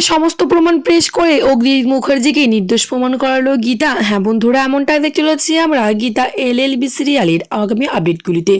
সমস্ত প্রমাণ পেশ করে অগ্নি মুখার্জিকে নির্দোষ প্রমাণ করালো গীতা। হ্যাঁ বন্ধুরা, এমনটাই দেখতে চলেছি আমরা গীতা এল এল বি সিরিয়ালের আগামী আপডেটগুলিতে।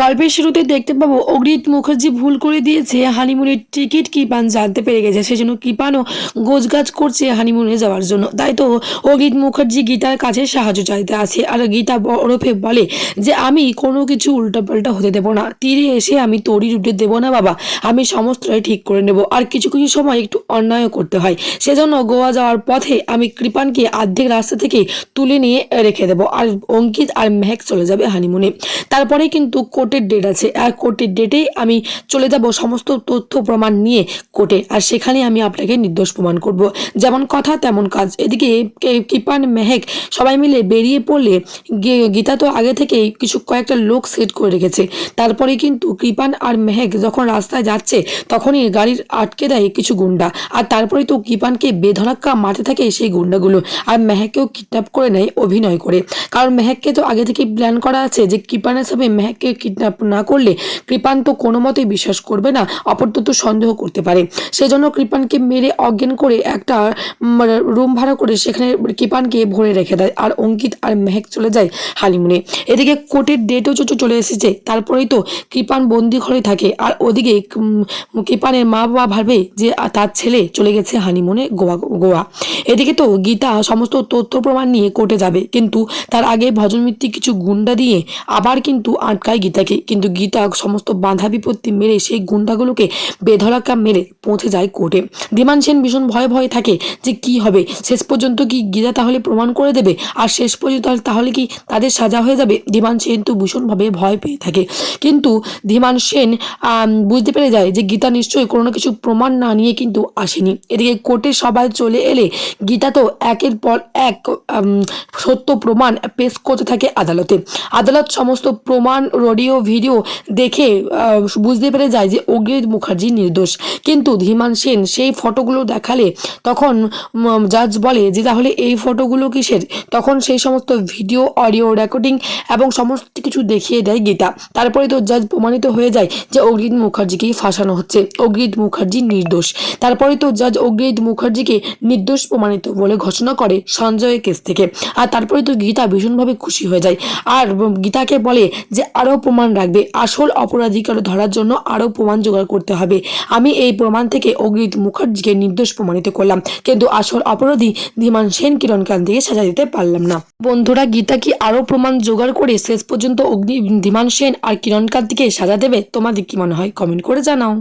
গল্পের শুরুতে দেখতে পাবো অগ্নিত মুখার্জি ভুল করে দিয়েছে, হানিমুনের টিকিট কৃপান জানতে পেরে গেছে, সেজন্য কৃপানও গোছগাছ করছে হানিমুনে যাওয়ার জন্য। তাই তো অগ্নিত মুখার্জি গীতার কাছে সাহায্য চাইতে আছে, আর গীতা ওরফে বলে যে, আমি কোনো কিছু উল্টাপাল্টা হতে দেবো না, তীরে এসে আমি তড়ি উঠে দেবো না বাবা, আমি সমস্তটাই ঠিক করে নেব। আর কিছু কিছু সময় একটু অন্যায়ও করতে হয়। সেজন্য গোয়া যাওয়ার পথে আমি কৃপানকে অর্ধেক রাস্তা থেকে তুলে নিয়ে রেখে দেবো। আর অঙ্কিত আর মেহেক চলে যাবে হানিমুনে। তারপরে কিন্তু কোর্টের ডেট আছে। আর কোর্টের ডেটেই আমি চলে যাব সমস্ত তথ্য প্রমাণ নিয়ে কোর্টে। আর সেখানে আমি আপনাকে নির্দোষ প্রমাণ করব। যেমন কথা, তেমন কাজ। এদিকে কৃপান মেহেক সবাই মিলে বেরিয়ে পড়লে গীতা তো আগে থেকেই কিছু কয়েকটা লোক সেট করে রেখেছে। তারপরে কিন্তু কৃপান আর মেহেক যখন রাস্তায় যাচ্ছে, তখনই গাড়ির আটকে দেয় কিছু গুন্ডা। আর তারপরে তো কৃপানকে বেধড়াক্কা মারতে থাকে সেই গুন্ডাগুলো। আর মেহেককেও কিডন্যাপ করে নেয়, অভিনয় করে। কারণ মেহেককে তো আগে থেকেই প্ল্যান করা আছে যে কৃপানের সাথে মেহেককে কিডন্যাপ না করলে কৃপান তো কোনো মতেই বিশ্বাস করবে না অপরত সন্দেহ করতে পারে। সেজন্য কৃপানকে মেরে অজ্ঞান করে একটা রুম ভাড়া করে সেখানে কৃপানকে ভরে রেখে দেয়। আর অঙ্কিত আর মেহেক চলে যায় হালিমুনে এদিকে কোর্টের ডেটও চলে এসেছে। তারপরেই তো কৃপান বন্দি ঘরে থাকে। আর ওদিকে কৃপানের মা বাবা ভাবে যে তার ছেলে চলে গেছে হানিমুনে গোয়া গোয়া। এদিকে তো গীতা সমস্ত তথ্য প্রমাণ নিয়ে কোর্টে যাবে। কিন্তু তার আগে ভজনমিত্তিক কিছু গুন্ডা দিয়ে আবার কিন্তু আটকায় গীতাকে। কিন্তু গীতা সমস্ত বাধা বিপত্তি মেরে সেই গুন্ডাগুলোকে বেধড়াক্কা মেরে পৌঁছে যায় কোর্টে। ধীমান সেন ভীষণ ভয়ে ভয়ে থাকে যে কি হবে? শেষ পর্যন্ত কি গীতা তাহলে প্রমাণ করে দেবে? আর শেষ পর্যন্ত তাহলে কি তাদের সাজা হয়ে যাবে? ধীমান সেন তো ভীষণভাবে ভয় পেয়ে থাকে। কিন্তু ধীমান সেন বুঝতে পেরে যায় যে গীতা নিশ্চয়ই কোনো না কিছু প্রমাণ না নিয়ে কিন্তু আসেনি। এদিকে কোর্টে সবাই চলে এলে গীতা তো একের পর এক সত্য প্রমাণ পেশ করতে থাকে আদালতে। আদালত সমস্ত প্রমাণ অডিও ভিডিও দেখে বুঝতে পেরে যায় যে অগ্রিত মুখার্জি নির্দোষ। কিন্তু ধীমান সেন সেই ফটোগুলো দেখালে তখন জাজ বলে যে তাহলে এই ফটোগুলো কিসের? তখন সেই সমস্ত ভিডিও, অডিও, রেকর্ডিং এবং সমস্ত কিছু দেখিয়ে দেয় গীতা। তারপরে তো জাজ প্রমাণিত হয়ে যায় যে অগ্রিত মুখার্জিকেই ফাঁসানো হচ্ছে। অগ্রিত মুখার্জি নির্দোষ। তারপরে তো জাজ অগ্রিত মুখার্জিকে নির্দোষ প্রমাণিত বলে ঘোষণা করে সঞ্জয়ের কেস থেকে। আর তারপরে তো গীতা ভীষণভাবে খুশি হয়ে যায়। আর গীতাকে বলে যে আরও প্রমাণ রাখবে। আসল অপরাধীকে ধরার জন্য আরও প্রমাণ জোগাড় করতে হবে। আমি এই প্রমাণ থেকে অগ্রিত মুখার্জিকে নির্দোষ প্রমাণিত করলাম। কিন্তু আসল অপরাধী ধীমান সেন কিরণকান্তিকে সাজা দিতে পারলাম না। বন্ধুরা, গীতা কি আরও প্রমাণ জোগাড় করে শেষ পর্যন্ত অগ্নি ধীমান সেন আর কিরণকান্তিকে সাজা দেবে? তোমাদের কি মনে হয়? কমেন্ট করে জানাও।